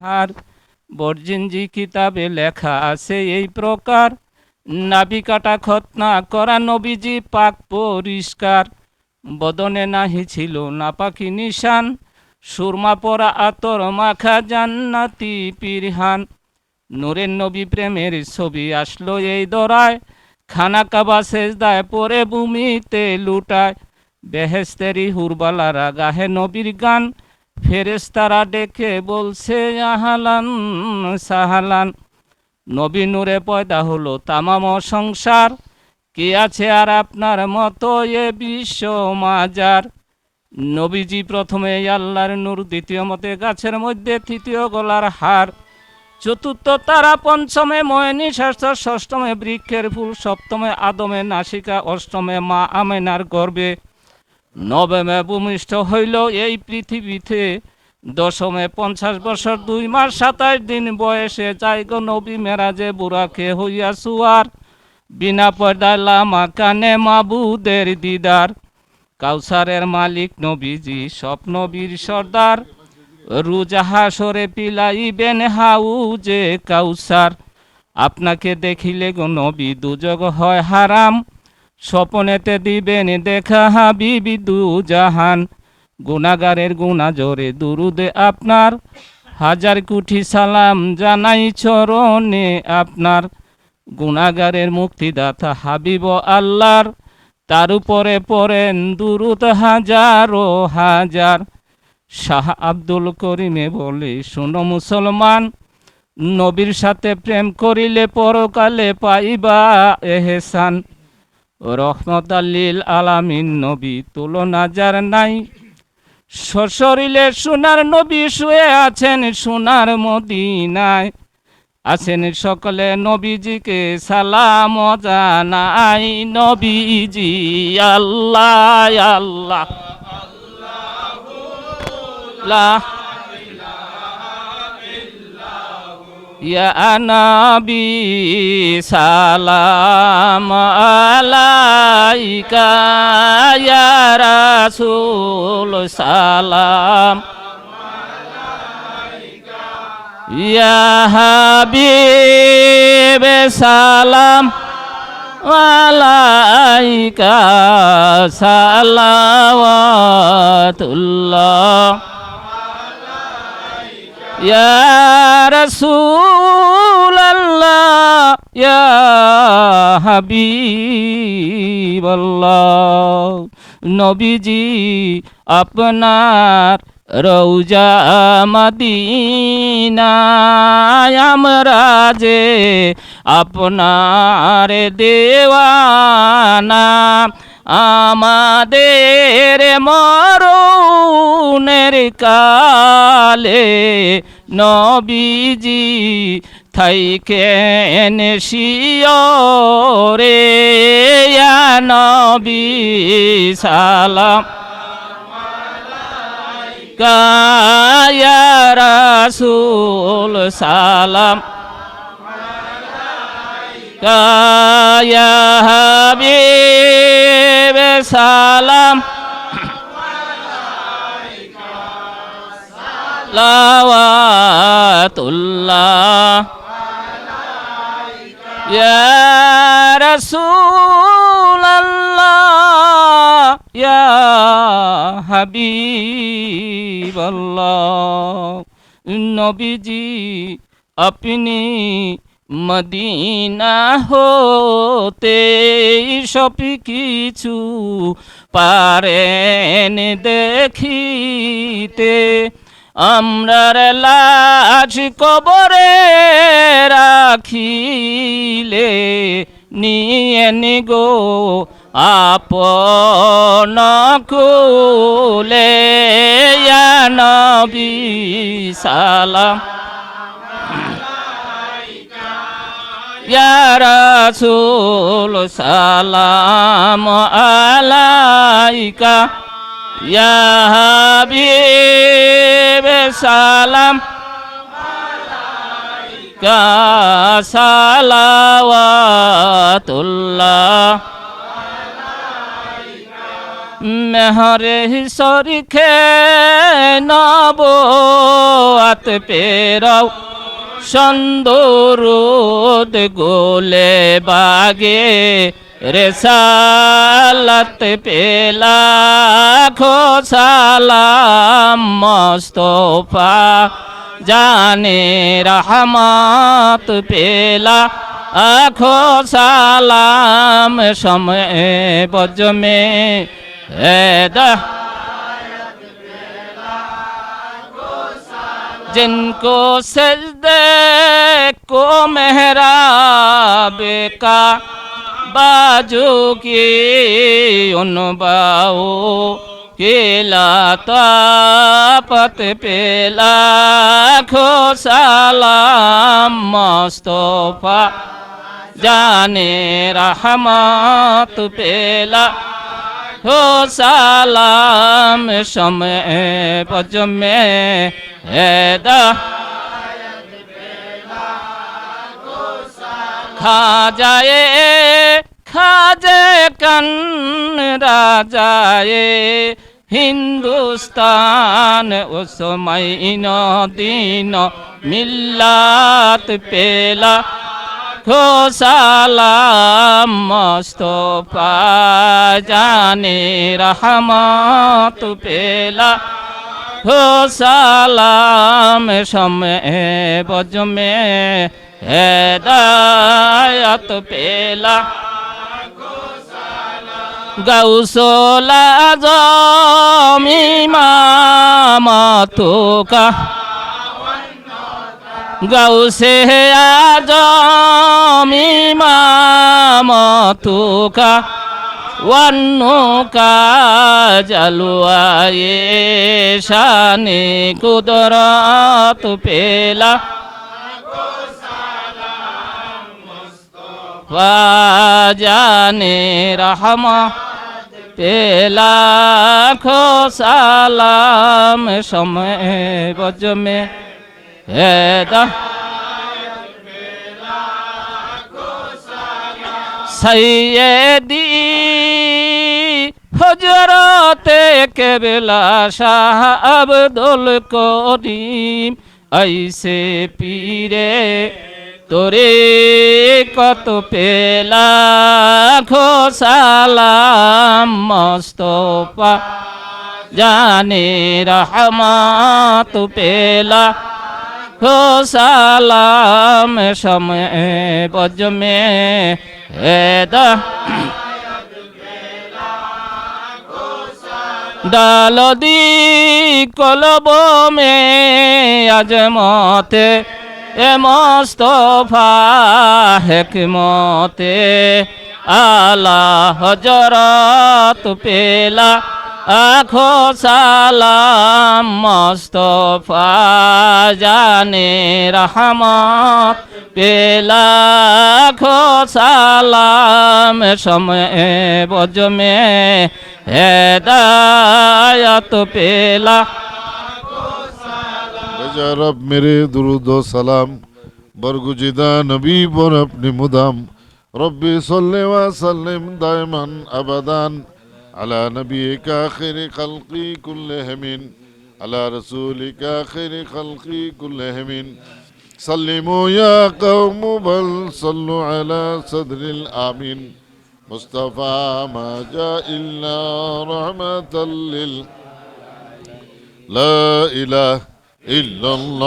আর বর্জিনজি কিতাবে লেখা আছে এই প্রকার। নাবি কাটা খতনা করা নবীজি পাক পরিষ্কার। বদনে নাহি ছিল নাপাকি নিশান। সুরমা পরা আতর মাখা জান্নাতি পিরহান। নূরের নবী প্রেমের ছবি আসলো এই দরায়। খানা কাবা সেজদায় পরে ভূমিতে লুটায়। বেহেস্তেরি হুরবালারা গাহে নবীর গান। ফেরেস্তারা ডেকে বলছে, আহালান সাহালান। নবী নূরে পয়দা হলো তামাম সংসার। কে আছে আর আপনার মতো এ বিশ্ব মাজার? নবীজি প্রথমে আল্লাহর নূর, দ্বিতীয় মতে গাছের মধ্যে, তৃতীয় গলার হার। চতুর্থ তারা পঞ্চমে ময়নি, ষষ্ঠ, ষষ্ঠমে বৃক্ষের ফুল, সপ্তমে আদমে নাসিকা, অষ্টমে মা আমেনার গর্বে। নবমে ভূমিষ্ঠ হইল এই পৃথিবীতে। দশমে পঞ্চাশ বছর, দুই মাস সাতাশ দিন বয়সে যাইগ নবী মেরাজে বুড়াকে হইয়া সুয়ার। বিনা পর্দায় লামা কানে মাবুদের দিদার। কাউসারের মালিক নবীজি স্বপ্নবীর সর্দার। রুজাহা সরে পিলাইবেন হাউজে কাউসার। আপনাকে দেখিলে গো নবী, দুজগ হয় হারাম। স্বপনেতে দিবেন দেখা হাবিবি দু জাহান। গুনাগারের গুণা জোরে দুরুদে আপনার। হাজার কুঠি সালাম জানাই চরণে আপনার। গুনাগারের মুক্তিদাতা হাবিব আল্লাহর। তার উপরে পড়েন দুরুদ হাজার ও হাজার। শাহ আব্দুল করিমে বলে, শুনো মুসলমান, নবীর সাথে প্রেম করিলে পরকালে পাইবা এহেসান। রহমত আল্লিল আলামিন নবী তুলনা যার নাই। সশরিলে সোনার নবী শুয়ে আছেন, সোনার মদিনায়। আছেন সকলে নবীজিকে সালাম জানাই, নবীজি আল্লাহ আল্লাহ। আল্লাহ। يا نبي سلام عليك يا رسول سلام يا حبيب سلام عليك صلوات الله يا رسول الله يا হাবিব নবীজি আপনার রৌজা মদিনায় আমরা যে আপনার দেওয়ানা আমাদের মরণের কালে নবীজি থাইকেন শিয়রে নবী সালাম। কায়া রাসূল সালাম। কায়া হাবিব সালাম। লাওয়াতুল্লাহ ইয়া রাসূলাল্লাহ। ইয়া নবীজি আপনি মদিনা হতে সব কিছু পারেন দেখিতে। আমরার লাশ কবরে রাখিলে নিয়ে নিগো আপন কুলে। নবী সালাম। ইয়া রাসূল সালাম আলাইকা। ইয়া হাবিব সালাম কা সালাওয়াতুল্লাহ। মেহরে সরিখে নব আত পেরাও। সন্দরুদ গোলে বাগে, রেসালত পেলা, খো সালাম মস্তফা, জানে রহমত পেলা আখো সালাম সময় বজমে এদা जिनको सजदे को मेहराब का बाजू की उन बाओ के लातापत पे लाखो सलाम मुस्तफा जाने रहमत पेला হো সালাম সমে পজমে হেদা। খা যায় খাজে কন রাজায়ে, হিন্দুস্তান ও সময় দিন মিল্লাত পেলা। লাখো সালাম, মস্তফা জানে রহমত পেলা। হো সালাম, সময়ে বজমে হেদায়ত পেলা। গৌসলা জমি মামা তোকা গৌসে আজমি মামতুকা ওয়ান্নুকা শানি শানে কুদরত পেলা। জানে রহম পেলা খোসালাম সময় বজমে। में हैदा सैयदी हजरत केबला शाह अब्दुल करीम ऐसे पीरे তোরে কত পেলা খো সালাম মস্তফা জানে রহমত পেলা খো সালাম সময় বজমে হেদা। ডালদি কলব মে আজমতে এ মস্তফা হেকমতে। আলা হজরত পেলা আখো সালাম মস্তফা জানে রহমত পেলাখো সালাম সময়ে বজমে হেদায়ত পেলা। রব মেরে দুরুদ সালাম, বরগুজিদা নবী বর আপনি মুদাম। রব্বি সল্লে সাল্লিম দায়মান আবাদান। على نبيك آخر خلقي كلهم على رسولك آخر خلقي كلهم سلموا يا قوم بل صلوا على صدر الآمين مصطفى ما جاء إلا رحمة لل لا إله إلا الله